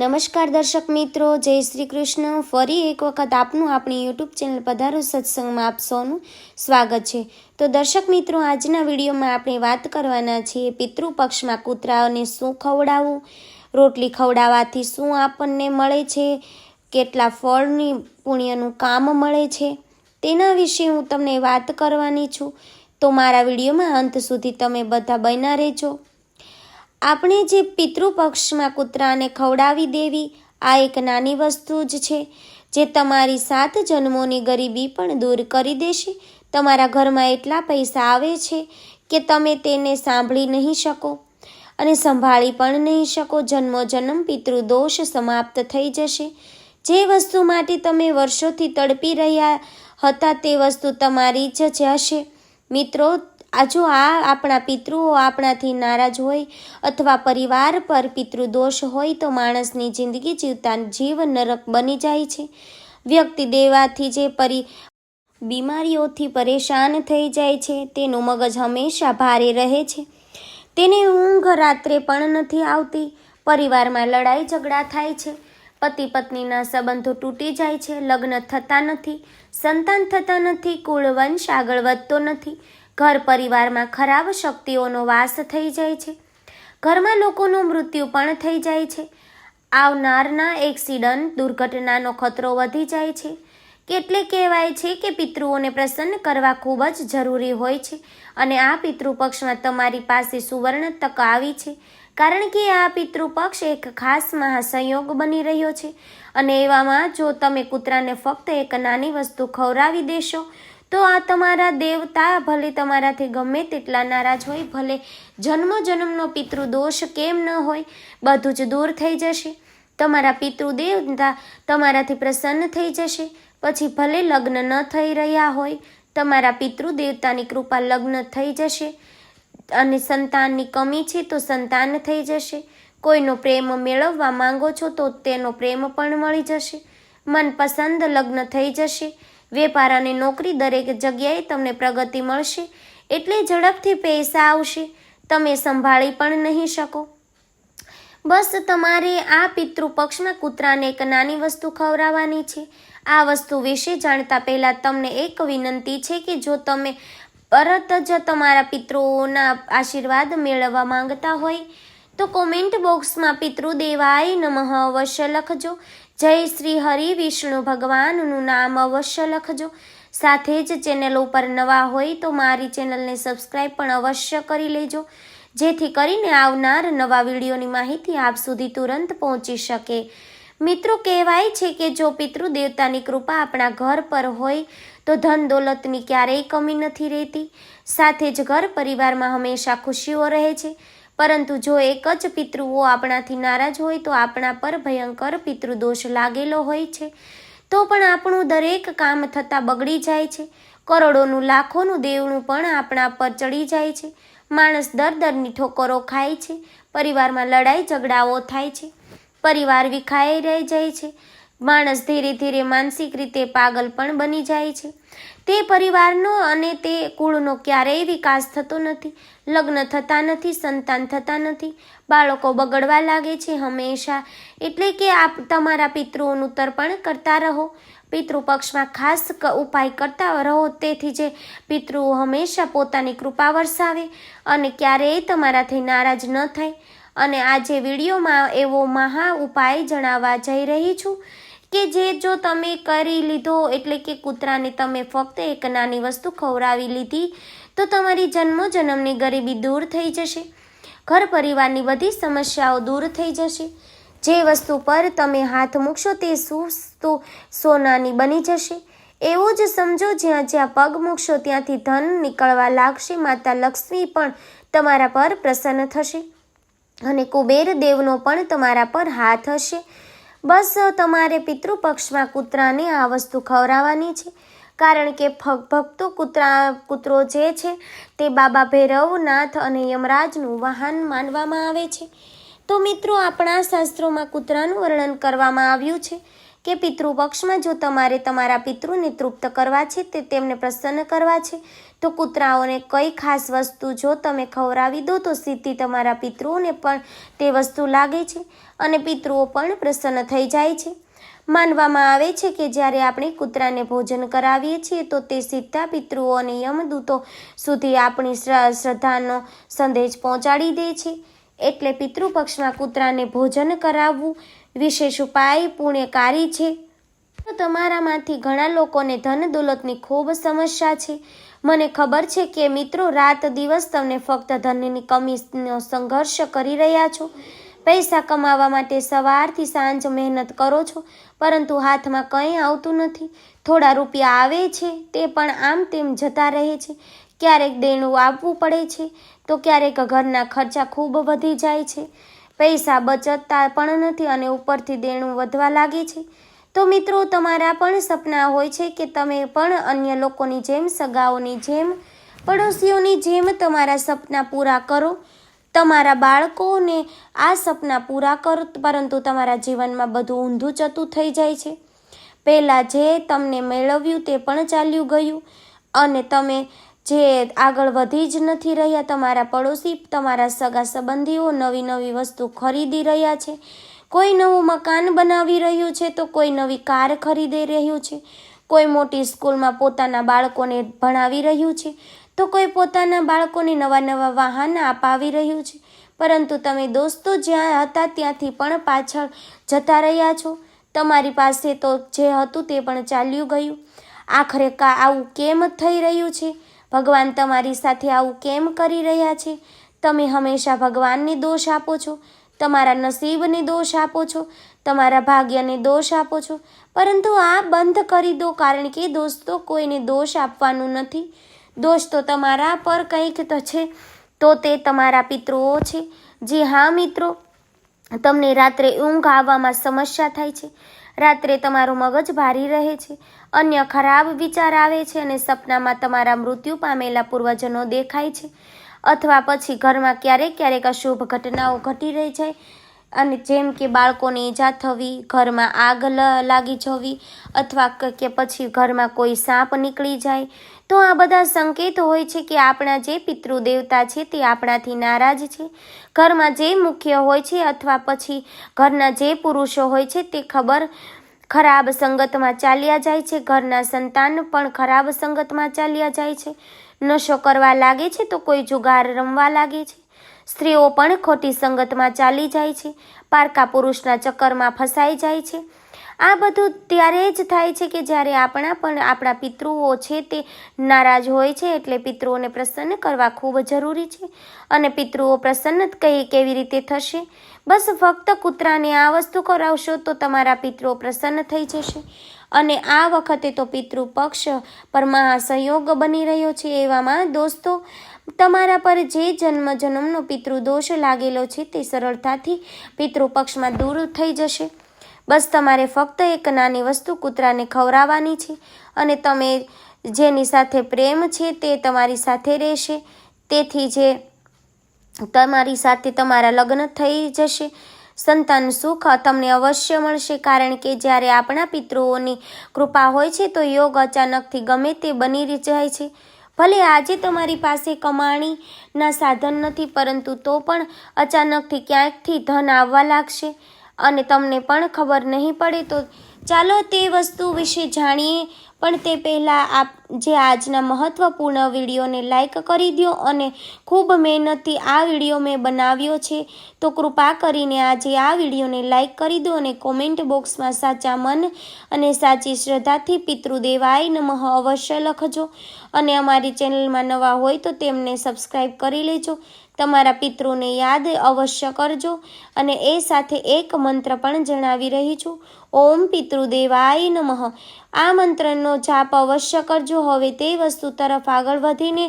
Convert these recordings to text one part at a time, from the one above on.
નમસ્કાર દર્શક મિત્રો, જય શ્રી કૃષ્ણ. ફરી એક વખત આપનું આપણી યુટ્યુબ ચેનલ પધારો સત્સંગમાં આપ સૌનું સ્વાગત છે. તો દર્શક મિત્રો, આજના વિડીયોમાં આપણે વાત કરવાના છીએ પિતૃપક્ષમાં કૂતરાઓને શું ખવડાવવું, રોટલી ખવડાવવાથી શું આપણને મળે છે, કેટલા ફળની પુણ્યનું કામ મળે છે, તેના વિશે હું તમને વાત કરવાની છું. તો મારા વિડીયોમાં અંત સુધી તમે બધા બન્યા રહેજો. આપણે જે પિતૃપક્ષમાં કૂતરાને ખવડાવી દેવી, આ એક નાની વસ્તુ જ છે, જે તમારી સાત જન્મોની ગરીબી પણ દૂર કરી દેશે. તમારા ઘરમાં એટલા પૈસા આવે છે કે તમે તેને સાંભળી નહીં શકો અને સંભાળી પણ નહીં શકો. જન્મો જન્મ પિતૃદોષ સમાપ્ત થઈ જશે. જે વસ્તુ માટે તમે વર્ષોથી તડપી રહ્યા હતા, તે વસ્તુ તમારી જ હશે. મિત્રો આ જો આ આપણા પિતૃઓ આપણાથી નારાજ હોય અથવા પરિવાર પર પિતૃદોષ હોય તો માણસની જિંદગી જીવતા જીવ નરક બની જાય છે. વ્યક્તિ દેવાથી જે પરી બીમારીઓથી પરેશાન થઈ જાય છે, તેનું મગજ હંમેશા ભારે રહે છે. તેને ઊંઘ રાત્રે પણ નથી આવતી. પરિવારમાં લડાઈ ઝઘડા થાય છે. પતિ પત્નીના સંબંધો તૂટી જાય છે. લગ્ન થતા નથી. સંતાન થતા નથી. કુળવંશ આગળ વધતો નથી. ઘર પરિવારમાં ખરાબ શક્તિઓનો વાસ થઈ જાય છે. ઘરમાં લોકોનું મૃત્યુ પણ થઈ જાય છે. આવનારના એક્સિડન્ટ, દુર્ઘટનાનો ખતરો વધી જાય છે. કેટલે કહેવાય છે કે પિતૃઓને પ્રસન્ન કરવા ખૂબ જ જરૂરી હોય છે અને આ પિતૃપક્ષમાં તમારી પાસે સુવર્ણ તક આવી છે. કારણ કે આ પિતૃપક્ષ એક ખાસ મહાસંયોગ બની રહ્યો છે. અને એવામાં જો તમે કૂતરાને ફક્ત એક નાની વસ્તુ ખવડાવી દેશો તો આ તમારા દેવતા, ભલે તમારાથી ગમે તેટલા નારાજ હોય, ભલે જન્મ જન્મનો પિતૃદોષ કેમ ન હોય, બધું જ દૂર થઈ જશે. તમારા પિતૃદેવતા તમારાથી પ્રસન્ન થઈ જશે. પછી ભલે લગ્ન ન થઈ રહ્યા હોય, તમારા પિતૃદેવતાની કૃપા લગ્ન થઈ જશે. અને સંતાનની કમી છે તો સંતાન થઈ જશે. કોઈનો પ્રેમ મેળવવા માંગો છો તો તેનો પ્રેમ પણ મળી જશે. મનપસંદ લગ્ન થઈ જશે. વેપાર અને નોકરી દરેક જગ્યાએ તમને પ્રગતિ મળશે, એટલે ઝડપથી પૈસા આવશે. તમે સંભાળી પણ નહીં શકો. બસ તમારે આ પિતૃપક્ષમાં કૂતરાને એક નાની વસ્તુ ખવડાવવાની છે. આ વસ્તુ વિશે જાણતા પહેલાં તમને એક વિનંતી છે કે જો તમે તરત જ તમારા પિતૃઓના આશીર્વાદ મેળવવા માંગતા હોય, તો કોમેન્ટ બોક્સમાં પિતૃદેવાય નમઃ અવશ્ય લખજો. જય શ્રી હરિ વિષ્ણુ ભગવાનનું નામ અવશ્ય લખજો. સાથે જ ચેનલ ઉપર નવા હોય તો મારી ચેનલને સબસ્ક્રાઈબ પણ અવશ્ય કરી લેજો. જેથી કરીને આવનાર નવા વિડીયોની માહિતી આપ સુધી તુરંત પહોંચી શકે. મિત્રો, કહેવાય છે કે જો પિતૃદેવતાની કૃપા આપણા ઘર પર હોય, તો ધન દોલતની ક્યારેય કમી નથી રહેતી. સાથે જ ઘર પરિવારમાં હંમેશા ખુશીઓ રહે છે. પરંતુ જો એક જ પિતૃઓ આપણાથી નારાજ હોય તો આપણા પર ભયંકર પિતૃદોષ લાગેલો હોય છે. તો પણ આપણું દરેક કામ થતાં બગડી જાય છે. કરોડોનું, લાખોનું દેવણું પણ આપણા પર ચડી જાય છે. માણસ દર દરની ઠોકરો ખાય છે. પરિવારમાં લડાઈ, ઝઘડાઓ થાય છે. પરિવાર વિખાઈ રહી જાય છે. માણસ ધીરે ધીરે માનસિક રીતે પાગલ પણ બની જાય છે. તે પરિવારનો અને તે કુળનો ક્યારેય વિકાસ થતો નથી. લગ્ન થતા નથી, સંતાન થતા નથી. બાળકો બગડવા લાગે છે હંમેશા. એટલે કે આપ તમારા પિતૃઓનું તર્પણ કરતા રહો. પિતૃપક્ષમાં ખાસ ઉપાય કરતા રહો. તેથી જે પિતૃઓ હંમેશા પોતાની કૃપા વરસાવે અને ક્યારેય તમારાથી નારાજ ન થાય. અને આજે વિડીયોમાં એવો મહા ઉપાય જણાવવા જઈ રહી છું. કે જે જો તમે કરી લીધો, એટલે કે કૂતરાને તમે ફક્ત એક નાની વસ્તુ ખવડાવી લીધી, તો તમારી જન્મો જન્મની ગરીબી દૂર થઈ જશે. ઘર પરિવારની બધી સમસ્યાઓ દૂર થઈ જશે. જે વસ્તુ પર તમે હાથ મૂકશો તે સુસ્તુ સોનાની બની જશે. એવું જ સમજો જ્યાં જ્યાં પગ મૂકશો ત્યાંથી ધન નીકળવા લાગશે, માતા લક્ષ્મી પણ તમારા પર પ્રસન્ન થશે. અને કુબેર દેવનો પણ તમારા પર હાથ હશે. બસ તમારે પિતૃપક્ષમાં કૂતરાને આ વસ્તુ ખવડાવવાની છે. કારણ કે ભક્તો કૂતરા, કૂતરો જે છે તે બાબા ભૈરવનાથ અને યમરાજનું વાહન માનવામાં આવે છે. તો મિત્રો, આપણા શાસ્ત્રોમાં કૂતરાનું વર્ણન કરવામાં આવ્યું છે. કે પિતૃપક્ષમાં જો તમારે તમારા પિતૃને તૃપ્ત કરવા છે તે તેમને પ્રસન્ન કરવા છે, તો કૂતરાઓને કઈ ખાસ વસ્તુ જો તમે ખવડાવી દો તો સીધી તમારા પિતૃઓને પણ તે વસ્તુ લાગે છે અને પિતૃઓ પણ પ્રસન્ન થઈ જાય છે. માનવામાં આવે છે કે જ્યારે આપણે કૂતરાને ભોજન કરાવીએ છીએ તો તે સીધા પિતૃઓ અને યમદૂતો સુધી આપણી શ્રદ્ધાનો સંદેશ પહોંચાડી દે છે. એટલે પિતૃપક્ષમાં કૂતરાને ભોજન કરાવવું વિશેષ ઉપાય પુણ્યકારી છે. તો તમારામાંથી ઘણા લોકોને ધન દોલતની ખૂબ સમસ્યા છે. મને ખબર છે કે મિત્રો રાત દિવસ તમને ફક્ત ધનની કમીનો સંઘર્ષ કરી રહ્યા છો. પૈસા કમાવા માટે સવારથી સાંજ મહેનત કરો છો, પરંતુ હાથમાં કંઈ આવતું નથી. થોડા રૂપિયા આવે છે, તે પણ આમ તેમ જતા રહે છે. ક્યારેક દેણું આપવું પડે છે, તો ક્યારેક ઘરના ખર્ચા ખૂબ વધી જાય છે. પૈસા બચતતા પણ નથી અને ઉપરથી દેણું વધવા લાગે છે. તો મિત્રો, તમારા પણ સપના હોય છે કે તમે પણ અન્ય લોકોની જેમ, સગાઓની જેમ, પડોશીઓની જેમ તમારા સપના પૂરા કરો. તમારા બાળકોને આ સપના પૂરા કરો, પરંતુ તમારા જીવનમાં બધું ઊંધું ચતું થઈ જાય છે. પહેલાં જે તમને મેળવ્યું તે પણ ચાલ્યું ગયું અને તમે જે આગળ વધી જ નથી રહ્યા, તમારા પડોશી, તમારા સગા સંબંધીઓ નવી નવી વસ્તુ ખરીદી રહ્યા છે. કોઈ નવું મકાન બનાવી રહ્યું છે તો કોઈ નવી કાર ખરીદી રહ્યું છે. કોઈ મોટી સ્કૂલમાં પોતાના બાળકોને ભણાવી રહ્યું છે તો કોઈ પોતાના બાળકોને નવા નવા વાહન અપાવી રહ્યું છે. પરંતુ તમે દોસ્તો જ્યાં હતા ત્યાંથી પણ પાછળ જતા રહ્યા છો. તમારી પાસે તો જે હતું તે પણ ચાલ્યું ગયું. આખરે કા, આવું કેમ થઈ રહ્યું છે? ભગવાન તમારી સાથે આવું કેમ કરી રહ્યા છે? તમે હંમેશા ભગવાનને દોષ આપો છો, તમારા નસીબને દોષ આપો છો, તમારા ભાગ્યને દોષ આપો છો. પરંતુ આ બંધ કરી દો, કારણ કે દોસ્તો કોઈને દોષ આપવાનું નથી. દોષ તો તમારા પર કંઈક તો છે, તો તે તમારા પિતૃઓ છે. જે હા મિત્રો, તમને રાત્રે ઊંઘ આવવામાં સમસ્યા થાય છે. રાત્રે તમારું મગજ ભારી રહે છે. અન્ય ખરાબ વિચાર આવે છે અને સપનામાં તમારા મૃત્યુ પામેલા પૂર્વજનો દેખાય છે. અથવા પછી ઘરમાં ક્યારેક ક્યારેક અશુભ ઘટનાઓ ઘટી રહી જાય અને જેમ કે બાળકોને ઈજા થવી, ઘરમાં આગ લાગી જવી, અથવા કે પછી ઘરમાં કોઈ સાપ નીકળી જાય, તો આ બધા સંકેત હોય છે કે આપણા જે પિતૃદેવતા છે તે આપણાથી નારાજ છે. ઘરમાં જે મુખ્ય હોય છે અથવા પછી ઘરના જે પુરુષો હોય છે તે ખબર ખરાબ સંગતમાં ચાલ્યા જાય છે. ઘરના સંતાન પણ ખરાબ સંગતમાં ચાલ્યા જાય છે. નશો કરવા લાગે છે તો કોઈ જુગાર રમવા લાગે છે. સ્ત્રીઓ પણ ખોટી સંગતમાં ચાલી જાય છે. પારકા પુરુષના ચક્કરમાં ફસાઈ જાય છે. આ બધું ત્યારે જ થાય છે કે જ્યારે આપણા પણ આપણા પિતૃઓ છે તે નારાજ હોય છે એટલે પિતૃઓને પ્રસન્ન કરવા ખૂબ જરૂરી છે. અને પિતૃઓ પ્રસન્ન કઈ કેવી રીતે થશે? બસ ફક્ત કૂતરાને આ વસ્તુ કરાવશો તો તમારા પિતૃઓ પ્રસન્ન થઈ જશે. અને આ વખતે તો પિતૃ પક્ષ પર મહાસંયોગ બની રહ્યો છે. એવામાં દોસ્તો, તમારા પર જે જન્મ જન્મનો પિતૃ દોષ લાગેલો છે તે સરળતાથી પિતૃપક્ષમાં દૂર થઈ જશે. બસ તમારે ફક્ત એક નાની વસ્તુ કૂતરાને ખવડાવવાની છે અને તમે જેની સાથે પ્રેમ છે તે તમારી સાથે રહેશે. તેથી જે તમારી સાથે તમારા લગ્ન થઈ જશે. સંતાન સુખ તમને અવશ્ય મળશે, કારણ કે જ્યારે આપણા પિતૃઓની કૃપા હોય છે, તો યોગ અચાનકથી ગમે તે બની જાય છે. ભલે આજે તમારી પાસે કમાણીના સાધન નથી, પરંતુ તો પણ અચાનકથી ક્યાંકથી ધન આવવા લાગશે. અને તમને પણ ખબર નહીં પડે તો ચાલો તે વસ્તુ વિશે જાણીએ. પણ તે પહેલાં આપ જે આજના મહત્ત્વપૂર્ણ વિડીયોને લાઇક કરી દો અને ખૂબ મહેનતથી આ વીડિયો મેં બનાવ્યો છે, તો કૃપા કરીને આજે આ વિડીયોને લાઇક કરી દો અને કોમેન્ટ બોક્સમાં સાચા મન અને સાચી શ્રદ્ધાથી પિતૃદેવાય નમઃ અવશ્ય લખજો. અને અમારી ચેનલમાં નવા હોય તો તેમને સબસ્ક્રાઈબ કરી લેજો. તમારા પિતૃને યાદ અવશ્ય કરજો અને એ સાથે એક મંત્ર પણ જણાવી રહી છું. ઓમ પિતૃદેવાય નમઃ. આ મંત્રનો જાપ અવશ્ય કરજો. હવે તે વસ્તુ તરફ આગળ વધીને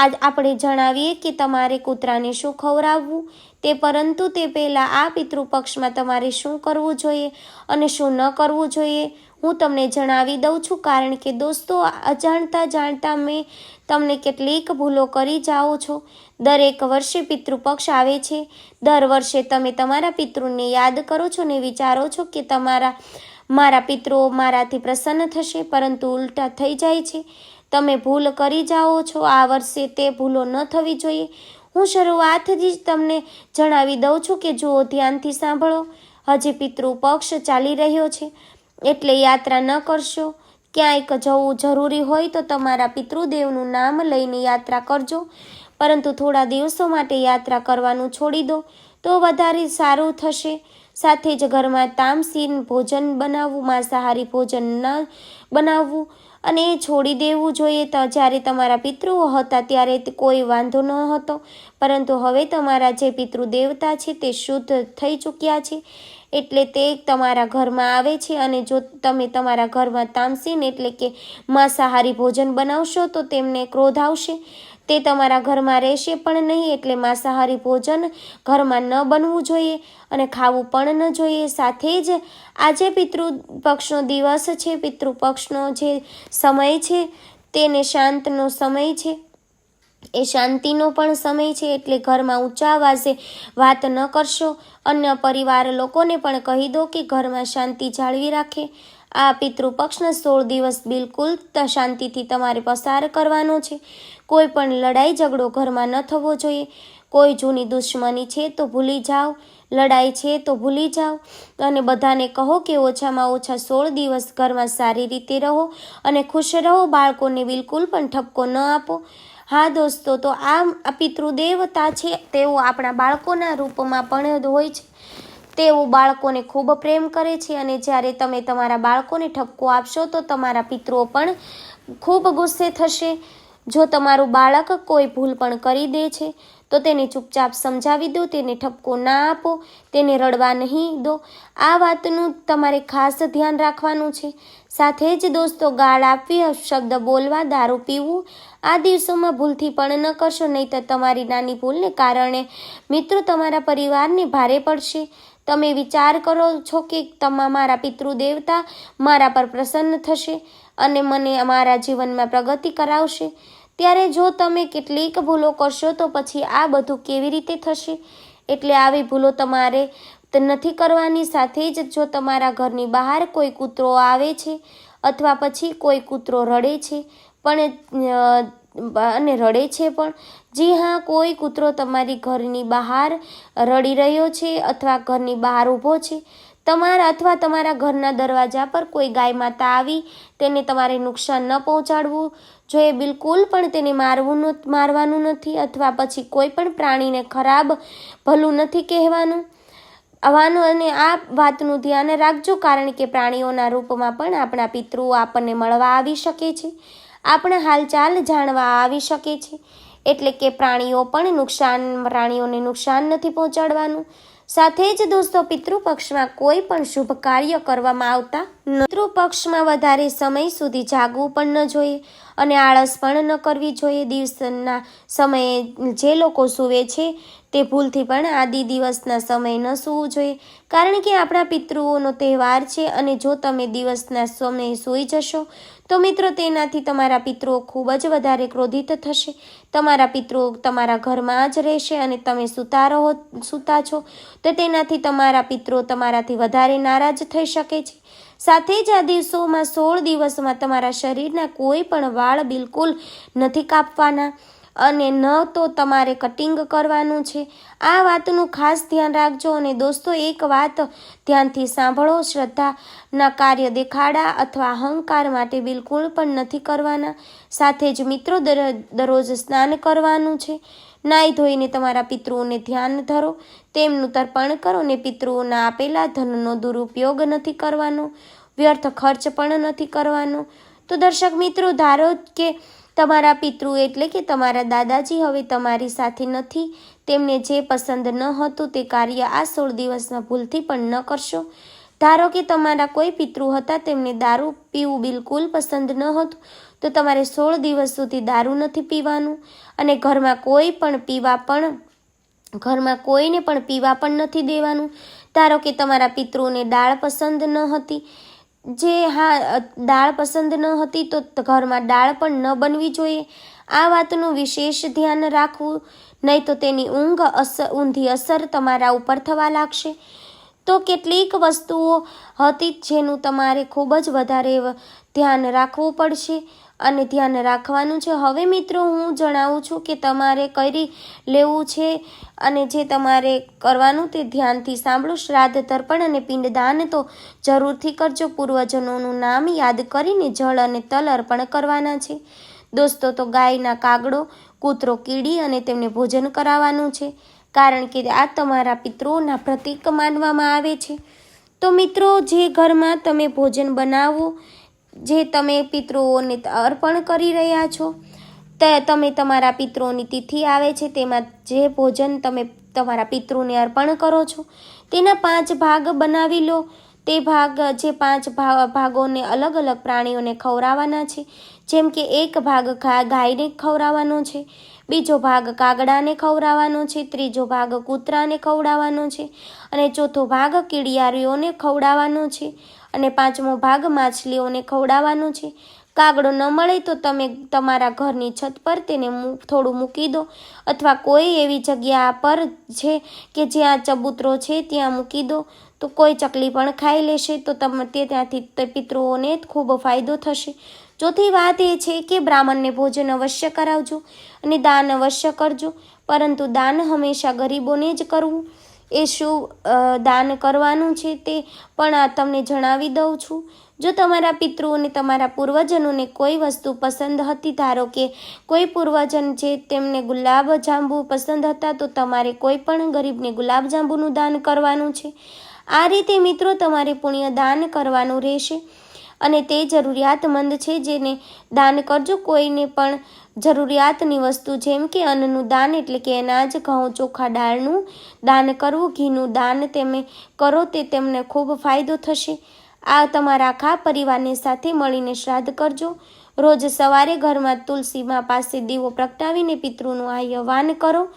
આજ આપણે જણાવીએ કે તમારે કૂતરાને શું ખવડાવવું? તે પરંતુ તે પહેલાં આ પિતૃપક્ષમાં તમારે શું કરવું જોઈએ અને શું ન કરવું જોઈએ? હું તમને જણાવી દઉં છું, કારણ કે દોસ્તો, અજાણતા જાણતા મેં તમને કેટલીક ભૂલો કરી જાઓ છો. દરેક વર્ષે પિતૃપક્ષ આવે છે. દર વર્ષે તમે તમારા પિતૃને યાદ કરો છો ને વિચારો છો કે તમારા, મારા પિતૃઓ મારાથી પ્રસન્ન થશે, પરંતુ ઉલટા થઈ જાય છે. તમે ભૂલ કરી જાઓ છો. આ વર્ષે તે ભૂલો ન થવી જોઈએ. હું શરૂઆતથી જ તમને જણાવી દઉં છું કે જુઓ, ધ્યાનથી સાંભળો. હજી પિતૃ પક્ષ ચાલી રહ્યો છે. એટલે યાત્રા ન કરશો. ક્યાંયક જવું જરૂરી હોય તો તમારા પિતૃદેવનું નામ લઈને યાત્રા કરજો. પરંતુ થોડા દિવસો માટે યાત્રા કરવાનું છોડી દો, તો વધારે સારું થશે. સાથે જ ઘરમાં તામસીન ભોજન બનાવવું, માંસાહારી ભોજન ન બનાવવું અને છોડી દેવું જોઈએ. તો જ્યારે તમારા પિતૃઓ હતા ત્યારે કોઈ વાંધો ન હતો. પરંતુ હવે તમારા જે પિતૃ દેવતા છે તે શુદ્ધ થઈ ચૂક્યા છે. એટલે તે તમારા ઘરમાં આવે છે અને જો તમે તમારા ઘરમાં તામસીન એટલે કે માંસાહારી ભોજન બનાવશો તો તેમને ક્રોધ આવશે. તે તમારા ઘરમાં રહેશે પણ નહીં એટલે માંસાહારી ભોજન ઘરમાં ન બનવું જોઈએ અને ખાવું પણ ન જોઈએ. સાથે જ આજે પિતૃપક્ષનો દિવસ છે. પિતૃપક્ષનો જે સમય છે, તેને શાંતનો સમય છે. એ શાંતિનો પણ સમય છે એટલે ઘરમાં ઊંચા અવાજે વાત ન કરશો. અન્ય પરિવાર લોકોને પણ કહી દો કે ઘરમાં શાંતિ જાળવી રાખે. આ પિતૃપક્ષના સોળ દિવસ બિલકુલ શાંતિથી તમારે પસાર કરવાનો છે. કોઈ પણ લડાઈ ઝઘડો ઘરમાં ન થવો જોઈએ. કોઈ જૂની દુશ્મની છે તો ભૂલી જાઓ. લડાઈ છે તો ભૂલી જાઓ. અને બધાને કહો કે ઓછામાં ઓછા સોળ દિવસ ઘરમાં સારી રીતે રહો અને ખુશ રહો. બાળકોને બિલકુલ પણ ઠપકો ન આપો. હા દોસ્તો, તો આ પિતૃદેવતા છે તેઓ આપણા બાળકોના રૂપમાં પણ હોય છે. તેઓ બાળકોને ખૂબ પ્રેમ કરે છે અને જ્યારે તમે તમારા બાળકોને ઠપકો આપશો તો તમારા પિતૃઓ પણ ખૂબ ગુસ્સે થશે. જો તમારું બાળક કોઈ ભૂલ પણ કરી દે છે, તો તેને ચૂપચાપ સમજાવી દો, તેને ઠપકો ના આપો, તેને રડવા નહીં દો. આ વાતનું તમારે ખાસ ધ્યાન રાખવાનું છે. સાથે જ દોસ્તો, ગાળ આપવી શબ્દ બોલવા, દારૂ પીવું આ દિવસોમાં ભૂલથી પણ ન કરશો નહીં તો તમારી નાની ભૂલને કારણે મિત્રો તમારા પરિવારને ભારે પડશે. તમે વિચાર કરો છો કે તમા પિતૃ દેવતા મારા પર પ્રસન્ન થશે અને મને મારા જીવનમાં પ્રગતિ કરાવશે. ત્યારે જો તમે કેટલીક ભૂલો કરશો, તો પછી આ બધું કેવી રીતે થશે? એટલે આવી ભૂલો તમારે નથી કરવાની. સાથે જ જો તમારા ઘરની બહાર કોઈ કૂતરો આવે છે અથવા પછી કોઈ કૂતરો રડે છે પણ અને રડે છે પણ. જી હા, કોઈ કૂતરો તમારી ઘરની બહાર રડી રહ્યો છે અથવા ઘરની બહાર ઊભો છે? તમારા અથવા તમારા ઘરના દરવાજા પર કોઈ ગાય માતા આવી તેને તમારે નુકસાન ન પહોંચાડવું? જોઈએ બિલકુલ પણ તેને મારવું મારવાનું નથી અથવા પછી કોઈ પણ પ્રાણીને ખરાબ, ભલું નથી કહેવાનું? આવવાનું અને આ વાતનું ધ્યાન રાખજો કારણ કે પ્રાણીઓના રૂપમાં પણ આપણા પિતૃઓ આપણને મળવા આવી શકે છે. આપણા હાલચાલ જાણવા આવી શકે છે. એટલે કે પ્રાણીઓ પણ નુકસાન, પ્રાણીઓને નુકસાન નથી પહોંચાડવાનું. સાથે જ દોસ્તો, પિતૃપક્ષમાં કોઈ પણ શુભ કાર્ય કરવામાં આવતા પિતૃપક્ષમાં વધારે સમય સુધી જાગવું પણ ન જોઈએ. અને આળસ પણ ન કરવી જોઈએ. દિવસના સમયે જે લોકો સૂવે છે તે ભૂલથી પણ આદિ દિવસના સમયે ન સૂવું જોઈએ. કારણ કે આપણા પિતૃઓનો તહેવાર છે અને જો તમે દિવસના સમયે સૂઈ જશો, તો મિત્રો તેનાથી તમારા પિતૃઓ ખૂબ જ વધારે ક્રોધિત થશે. તમારા પિતૃઓ તમારા ઘરમાં જ રહેશે અને તમે સૂતા રહો, સૂતા છો, તો તેનાથી તમારા પિતૃઓ તમારાથી વધારે નારાજ થઈ શકે છે. સાથે જ આ દિવસોમાં સોળ દિવસમાં તમારા શરીરના કોઈ પણ વાળ બિલકુલ નથી કાપવાના અને ન તો તમારે કટિંગ કરવાનું છે. આ વાતનું ખાસ ધ્યાન રાખજો અને દોસ્તો, એક વાત ધ્યાનથી સાંભળો. શ્રદ્ધાના કાર્ય દેખાડા અથવા અહંકાર માટે બિલકુલ પણ નથી કરવાના. સાથે જ મિત્રો, દરરોજ સ્નાન કરવાનું છે. નાહી ધોઈને તમારા પિતૃઓને ધ્યાન ધરો, તેમનું તર્પણ કરો ને પિતૃઓના આપેલા ધનનો દુરુપયોગ નથી કરવાનો, વ્યર્થ ખર્ચ પણ નથી કરવાનો. તો દર્શક મિત્રો, ધારો કે તમારા પિતૃ એટલે કે તમારા દાદાજી હવે તમારી સાથે નથી, તેમને જે પસંદ ન હતું તે કાર્ય આ સોળ દિવસમાં ભૂલથી પણ ન કરશો. ધારો કે તમારા કોઈ પિતૃ હતા, તેમને દારૂ પીવું બિલકુલ પસંદ ન હતું, તો તમારે સોળ દિવસ સુધી દારૂ નથી પીવાનું. અને ઘરમાં કોઈ પણ પીવા પણ, ઘરમાં કોઈને પણ પીવા પણ નથી દેવાનું. ધારો કે તમારા પિતૃને દાળ પસંદ ન હતી. જે હા, દાળ પસંદ ન હતી તો ઘરમાં દાળ પણ ન બનવી જોઈએ. આ વાતનું વિશેષ ધ્યાન રાખવું, નહીં તો તેની ઊંઘ અસર ઊંધી અસર તમારા ઉપર થવા લાગશે. તો કેટલીક વસ્તુઓ હતી જેનું તમારે ખૂબ જ વધારે ધ્યાન રાખવું પડશે. અને ધ્યાન રાખવાનું છે. હવે મિત્રો, હું જણાવું છું કે તમારે કરી લેવું છે અને જે તમારે કરવાનું તે ધ્યાનથી સાંભળો. શ્રાદ્ધ તર્પણ અને પિંડદાન તો જરૂરથી કરજો. પૂર્વજનોનું નામ યાદ કરીને જળ અને તલ અર્પણ કરવાના છે. દોસ્તો, તો ગાયના કાગડો, કૂતરો કીડી અને તેમને ભોજન કરાવવાનું છે. કારણ કે આ તમારા પિતૃઓના પ્રતીક માનવામાં આવે છે. તો મિત્રો, જે ઘરમાં તમે ભોજન બનાવો જે તમે પિતૃઓને અર્પણ કરી રહ્યા છો, તે તમે તમારા પિતૃઓની તિથિ આવે છે, તેમાં જે ભોજન તમે તમારા પિતૃને અર્પણ કરો છો, તેના પાંચ ભાગ બનાવી લો. તે ભાગ, જે પાંચ ભાગોને અલગ અલગ પ્રાણીઓને ખવડાવવાના છે. જેમ કે એક ભાગ ગાયને ખવડાવવાનો છે, બીજો ભાગ કાગડાને ખવડાવવાનો છે, ત્રીજો ભાગ કૂતરાને ખવડાવવાનો છે અને ચોથો ભાગ કીડિયારીઓને ખવડાવવાનો છે. અને પાંચમો ભાગ માછલીઓને ખવડાવવાનો છે. કાગડો ન મળે તો તમે તમારા ઘરની છત પર તેને થોડું મૂકી દો. અથવા કોઈ એવી જગ્યા પર છે કે જ્યાં ચબૂતરો છે ત્યાં મૂકી દો. તો કોઈ ચકલી પણ ખાઈ લેશે તો તમે, તે ત્યાંથી પિતૃઓને ખૂબ ફાયદો થશે. ચોથી વાત એ છે કે બ્રાહ્મણને ભોજન અવશ્ય કરાવજો અને દાન અવશ્ય કરજો. પરંતુ દાન હંમેશા ગરીબોને જ કરવું. એ શું દાન કરવાનું છે તે પણ આ તમને જણાવી દઉં છું. જો તમારા પિતૃઓને, તમારા પૂર્વજનોને કોઈ વસ્તુ પસંદ હતી, ધારો કે કોઈ પૂર્વજન છે તેમને ગુલાબ જાંબુ પસંદ હતા, તો તમારે કોઈ પણ ગરીબને ગુલાબ જાંબુનું દાન કરવાનું છે. આ રીતે મિત્રો તમારે પુણ્ય દાન કરવાનું રહેશે. અને તે જરૂરિયાતમંદ છે જેને દાન કરજો. કોઈને પણ જરૂરિયાતની વસ્તુ જેમ કે અન્નનું દાન એટલે કે અનાજ, ઘઉં, ચોખા, દાળનું દાન કરવું. ઘીનું દાન તમે કરો તે તેમને ખૂબ ફાયદો થશે. આ તમારા આખા પરિવારને સાથે મળીને શ્રાદ્ધ કરજો. રોજ સવારે ઘરમાં તુલસીમાં પાસે દીવો પ્રગટાવીને પિતૃનું આહ્યવાન કરો.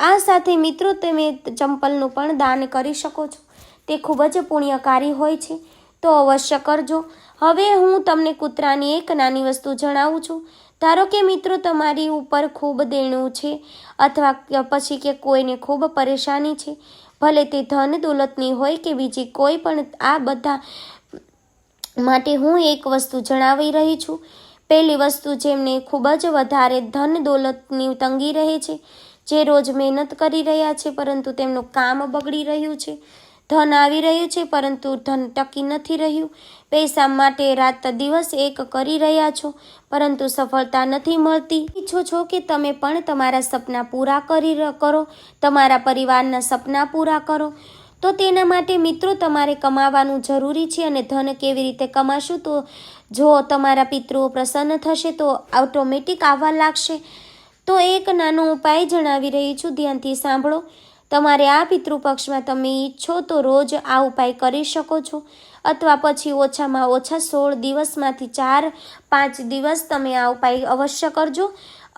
આ સાથે મિત્રો તમે ચંપલનું પણ દાન કરી શકો છો. તે ખૂબ જ પુણ્યકારી હોય છે. તો અવશ્ય કરજો. હવે હું તમને કૂતરાની એક નાની વસ્તુ જણાવું છું. ધારો કે મિત્રો તમારી ઉપર ખૂબ દેણું છે અથવા પછી કે કોઈને ખૂબ પરેશાની છે. ભલે તે ધન દોલતની હોય કે બીજી કોઈ પણ, આ બધા માટે હું એક વસ્તુ જણાવી રહી છું. પહેલી વસ્તુ જેમને ખૂબ જ વધારે ધન દોલતની તંગી રહે છે, જે રોજ મહેનત કરી રહ્યા છે પરંતુ તેમનું કામ બગડી રહ્યું છે. ધન આવી રહ્યું છે, પરંતુ ધન ટકી નથી રહ્યું. પૈસા માટે રાત દિવસ એક કરી રહ્યા છો, પરંતુ સફળતા નથી મળતી. ઈચ્છો છો કે તમે પણ તમારા સપના પૂરા કરી કરો. તમારા પરિવારના સપના પૂરા કરો. તો તેના માટે મિત્રો, તમારે કમાવાનું જરૂરી છે અને ધન કેવી રીતે કમાશું? તો જો તમારા પિતૃઓ પ્રસન્ન થશે, તો ઓટોમેટિક આવવા લાગશે. તો એક નાનો ઉપાય જણાવી રહી છું, ધ્યાનથી સાંભળો. તમારે આ પિતૃપક્ષમાં તમે ઈચ્છો તો રોજ આ ઉપાય કરી શકો છો. અથવા પછી ઓછામાં ઓછા સોળ દિવસમાંથી ચાર, પાંચ દિવસ તમે આ ઉપાય અવશ્ય કરજો.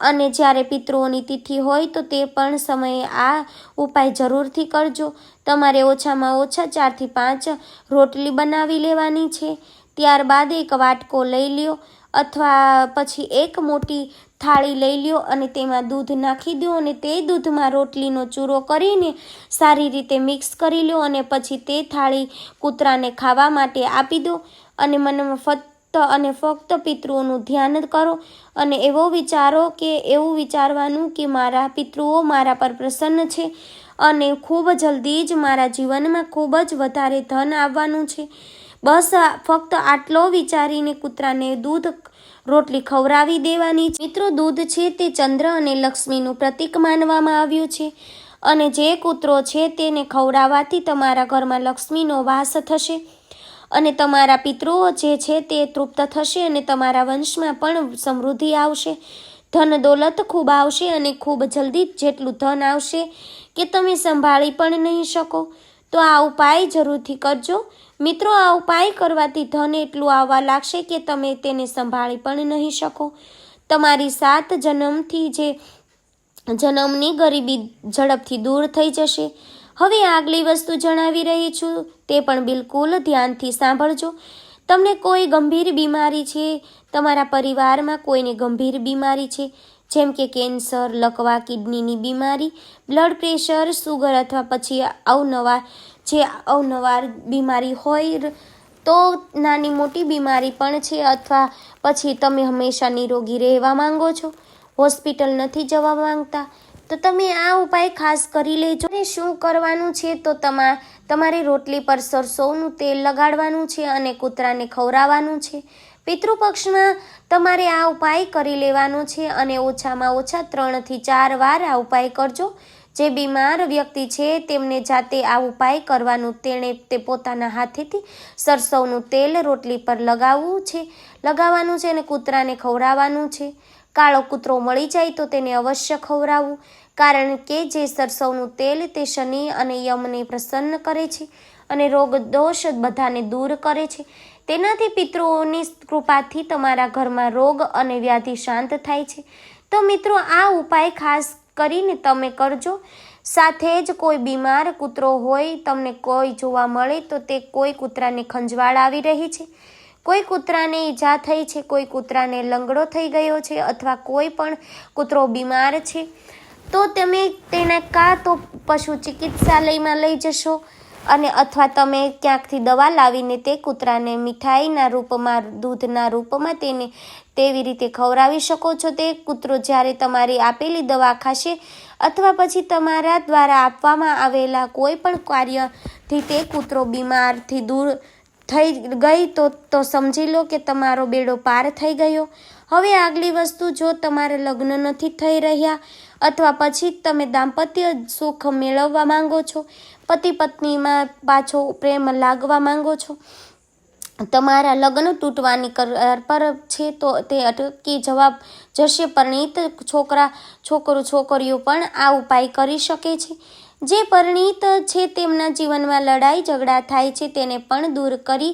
અને જ્યારે પિતૃઓની તિથિ હોય તો તે પણ સમયે આ ઉપાય જરૂરથી કરજો. તમારે ઓછામાં ઓછા ચારથી પાંચ રોટલી બનાવી લેવાની છે. ત્યારબાદ એક વાટકો લઈ લ્યો. અથવા પછી એક મોટી થાળી લઈ લ્યો અને તેમાં દૂધ નાખી દો અને તે દૂધમાં રોટલીનો ચૂરો કરીને સારી રીતે મિક્સ કરી લો અને પછી તે થાળી કૂતરાને ખાવા માટે આપી દો. અને મનમાં ફક્ત અને ફક્ત પિતૃઓનું ધ્યાન કરો અને એવો વિચારો કે, એવું વિચારવાનું કે મારા પિતૃઓ મારા પર પ્રસન્ન છે અને ખૂબ જલ્દી જ મારા જીવનમાં ખૂબ જ વધારે ધન આવવાનું છે. બસ ફક્ત આટલો વિચારીને કૂતરાને દૂધ રોટલી ખવડાવી દેવાની મિત્રો, દૂધ છે તે ચંદ્ર અને લક્ષ્મીનું પ્રતીક માનવામાં આવ્યું છે અને જે કૂતરો છે તેને ખવડાવવાથી તમારા ઘરમાં લક્ષ્મીનો વાસ થશે અને તમારા પિતૃઓ જે છે તે તૃપ્ત થશે અને તમારા વંશમાં પણ સમૃદ્ધિ આવશે. ધન દોલત ખૂબ આવશે અને ખૂબ જલ્દી જેટલું ધન આવશે કે તમે સંભાળી પણ નહીં શકો. તો આ ઉપાય જરૂરથી કરજો. મિત્રો, આ ઉપાય કરવાથી ધન એટલું આવવા લાગશે કે તમે તેને સંભાળી પણ નહીં શકો. તમારી સાત જન્મથી જે જન્મની ગરીબી ઝડપથી દૂર થઈ જશે. હવે આગલી વસ્તુ જણાવી રહી છું, તે પણ બિલકુલ ધ્યાનથી સાંભળજો. તમને કોઈ ગંભીર બીમારી છે? તમારા પરિવારમાં કોઈને ગંભીર બીમારી છે? જેમ કે કેન્સર, લકવા, કિડનીની બીમારી, બ્લડ પ્રેશર, સુગર અથવા પછી અવનવા જે અવનવાર બીમારી હોય તો નાની મોટી બીમારી પણ છે, અથવા પછી તમે હંમેશા નિરોગી રહેવા માંગો છો, હોસ્પિટલ નથી જવા માંગતા, તો તમે આ ઉપાય ખાસ કરી લેજો. અને શું કરવાનું છે, તો તમા, તમારે રોટલી પર સરસોનું તેલ લગાડવાનું છે અને કૂતરાને ખવડાવવાનું છે. પિતૃપક્ષમાં તમારે આ ઉપાય કરી લેવાનો છે અને ઓછામાં ઓછા ત્રણથી ચાર વાર આ ઉપાય કરજો. જે બીમાર વ્યક્તિ છે, તેમને જાતે આ ઉપાય કરવાનું તેણે તે પોતાના હાથેથી સરસવનું તેલ રોટલી પર લગાવવું છે. લગાવવાનું છે અને કૂતરાને ખવડાવવાનું છે. કાળો કૂતરો મળી જાય તો તેને અવશ્ય ખવડાવવું. કારણ કે જે સરસવનું તેલ તે શનિ અને યમને પ્રસન્ન કરે છે અને રોગ દોષ બધાને દૂર કરે છે. તેનાથી પિતૃઓની કૃપાથી તમારા ઘરમાં રોગ અને વ્યાધિ શાંત થાય છે. તો મિત્રો, આ ઉપાય ખાસ કરીને તમે કરજો. સાથે જ કોઈ બીમાર કૂતરો હોય, તમને કોઈ જોવા મળે તો તે કોઈ કૂતરાને ખંજવાળ આવી રહી છે. કોઈ કૂતરાને ઈજા થઈ છે, કોઈ કૂતરાને લંગડો થઈ ગયો છે અથવા કોઈ પણ કૂતરો બીમાર છે, તો તમે તેને કાં તો પશુ ચિકિત્સાલયમાં લઈ જશો. અને અથવા તમે ક્યાંકથી દવા લાવીને તે કૂતરાને મીઠાઈના રૂપમાં, દૂધના રૂપમાં તેને તેવી રીતે ખવડાવી શકો છો. તે કૂતરો જ્યારે તમારી આપેલી દવા ખાશે અથવા પછી તમારા દ્વારા આપવામાં આવેલા કોઈ પણ કાર્યથી તે કૂતરો બીમારથી દૂર થઈ ગઈ તો તો સમજી લો કે તમારો બેડો પાર થઈ ગયો. હવે આગલી વસ્તુ, જો તમારે લગ્ન નથી થઈ રહ્યા અથવા પછી તમે દાંપત્ય સુખ મેળવવા માંગો છો પતિ પત્નીમાં પાછો પ્રેમ લાગવા માંગો છો? તમારા લગ્ન તૂટવાની પર છે તો તે અટકી જવાબ જશે, પરિણીત છોકરા, છોકરો, છોકરીઓ પણ આ ઉપાય કરી શકે છે. જે પરિણીત છે તેમના જીવનમાં લડાઈ ઝઘડા થાય છે, તેને પણ દૂર કરી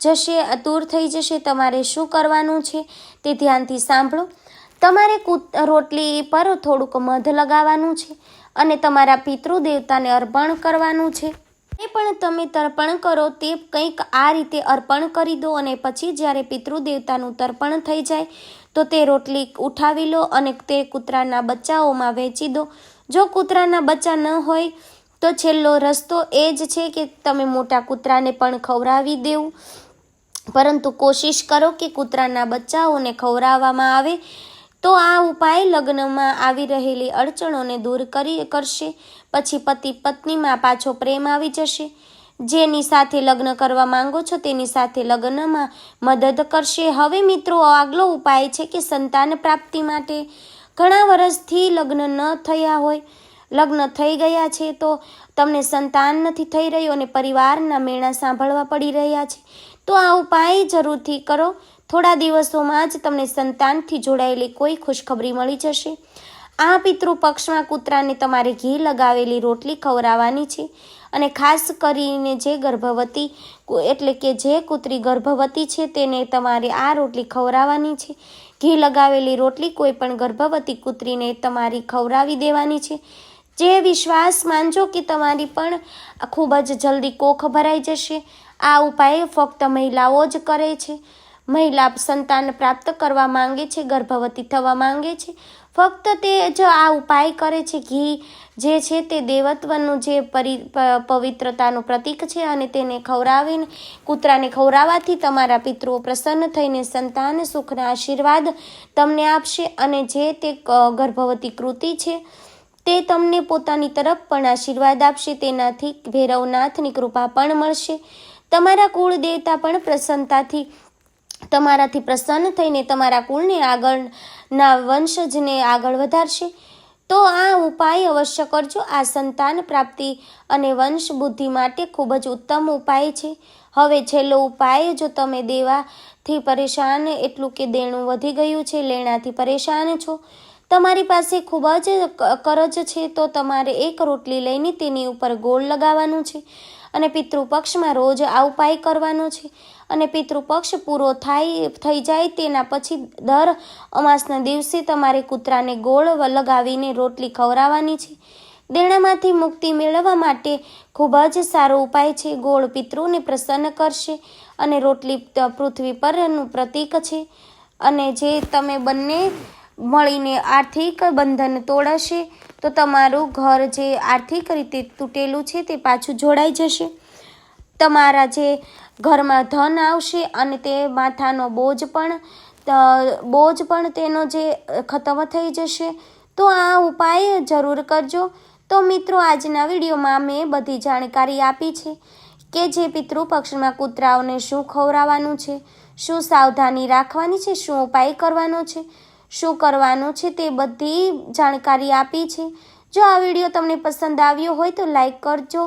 જશે દૂર થઈ જશે. તમારે શું કરવાનું છે તે ધ્યાનથી સાંભળો. તમારે રોટલી પર થોડુંક મધ લગાવવાનું છે અને તમારા પિતૃ દેવતાને અર્પણ કરવાનું છે. એ પણ તમે તર્પણ કરો તે કંઈક આ રીતે અર્પણ કરી દો અને પછી જ્યારે પિતૃદેવતાનું તર્પણ થઈ જાય, તો તે રોટલી ઉઠાવી લો અને તે કૂતરાના બચ્ચાઓમાં વેચી દો. જો કૂતરાના બચ્ચા ન હોય, તો છેલ્લો રસ્તો એ જ છે કે તમે મોટા કૂતરાને પણ ખવડાવી દેવું. પરંતુ કોશિશ કરો કે કૂતરાના બચ્ચાઓને ખવડાવવામાં આવે. તો આ ઉપાય લગ્નમાં આવી રહેલી અડચણોને દૂર કરી કરશે. પછી પતિ પત્નીમાં પાછો પ્રેમ આવી જશે. જેની સાથે લગ્ન કરવા માંગો છો તેની સાથે લગ્નમાં મદદ કરશે. હવે મિત્રો, આગલો ઉપાય છે કે સંતાન પ્રાપ્તિ માટે. ઘણા વર્ષથી લગ્ન ન થયા હોય, લગ્ન થઈ ગયા છે તો તમને સંતાન નથી થઈ રહ્યું અને પરિવારના મેળા સાંભળવા પડી રહ્યા છે. તો આ ઉપાય જરૂરથી કરો. થોડા દિવસોમાં જ તમને સંતાનથી જોડાયેલી કોઈ ખુશખબરી મળી જશે. આ પિતૃ પક્ષમાં કૂતરાને તમારે ઘી લગાવેલી રોટલી ખવડાવવાની છે અને ખાસ કરીને જે ગર્ભવતી એટલે કે જે કૂતરી ગર્ભવતી છે તેને તમારે આ રોટલી ખવડાવવાની છે. ઘી લગાવેલી રોટલી કોઈ પણ ગર્ભવતી કૂતરીને તમારી ખવડાવી દેવાની છે. જે વિશ્વાસ માનજો કે તમારી પણ ખૂબ જ જલ્દી કોખ ભરાઈ જશે. આ ઉપાય ફક્ત મહિલાઓ જ કરે છે. મહિલા સંતાન પ્રાપ્ત કરવા માંગે છે, ગર્ભવતી થવા માંગે છે. ફક્ત તે જ આ ઉપાય કરે છે ઘી જે છે તે દેવત્વનું જે પરી પવિત્રતાનું પ્રતીક છે અને તેને ખવડાવીને, કૂતરાને ખવડાવવાથી તમારા પિતૃઓ પ્રસન્ન થઈને સંતાન, સુખના આશીર્વાદ તમને આપશે અને જે તે ગર્ભવતી કૃતિ છે તે તમને પોતાની તરફ પણ આશીર્વાદ આપશે, તેનાથી ભૈરવનાથની કૃપા પણ મળશે. તમારા કુળ દેવતા પણ પ્રસન્નતાથી તમારાથી પ્રસન્ન થઈને તમારા કુળને આગળના વંશજને આગળ વધારશે. તો આ ઉપાય અવશ્ય કરજો. આ સંતાન પ્રાપ્તિ અને વંશ બુદ્ધિ માટે ખૂબ જ ઉત્તમ ઉપાય છે. હવે છેલ્લો ઉપાય, જો તમે દેવાથી પરેશાન, એટલું કે દેણું વધી ગયું છે, લેણાથી પરેશાન છો, તમારી પાસે ખૂબ જ કરજ છે, તો તમારે એક રોટલી લઈને તેની ઉપર ગોળ લગાવવાનું છે અને પિતૃપક્ષમાં રોજ આ ઉપાય કરવાનો છે. અને પિતૃપક્ષ પૂરો થાય, થઈ જાય તેના પછી દર અમાસના દિવસે તમારે કૂતરાને ગોળ લગાવીને રોટલી ખવડાવવાની છે. દેણામાંથી મુક્તિ મેળવવા માટે ખૂબ જ સારો ઉપાય છે. ગોળ પિતૃને પ્રસન્ન કરશે અને રોટલી પૃથ્વી પરનું પ્રતીક છે. અને જે તમે બંને મળીને આર્થિક બંધન તોડશે, તો તમારું ઘર જે આર્થિક રીતે તૂટેલું છે તે પાછું જોડાઈ જશે. તમારા જે ઘરમાં ધન આવશે અને તે માથાનો બોજ પણ બોજ પણ તેનો જે ખતમ થઈ જશે. તો આ ઉપાય જરૂર કરજો. તો મિત્રો, આજના વિડીયોમાં મેં બધી જાણકારી આપી છે કે જે પિતૃ પક્ષમાં કૂતરાઓને શું ખવડાવવાનું છે, શું સાવધાની રાખવાની છે, શું ઉપાય કરવાનો છે, શું કરવાનું છે તે બધી જાણકારી આપી છે. જો આ વીડિયો તમને પસંદ આવ્યો હોય તો લાઈક કરજો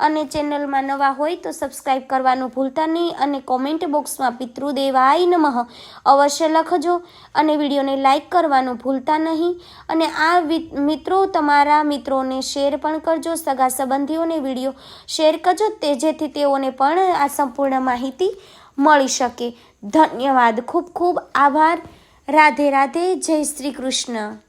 અને ચેનલમાં નવા હોય તો સબસ્ક્રાઈબ કરવાનું ભૂલતા નહીં અને કોમેન્ટ બોક્સમાં પિતૃદેવાય નમઃ અવશ્ય લખજો અને વિડીયોને લાઇક કરવાનું ભૂલતા નહીં. અને આ મિત્રો, તમારા મિત્રોને શેર પણ કરજો, સગા સંબંધીઓને વીડિયો શેર કરજો, તે જેથી તેઓને પણ આ સંપૂર્ણ માહિતી મળી શકે. ધન્યવાદ. ખૂબ ખૂબ આભાર. રાધે રાધે. જય શ્રી કૃષ્ણ.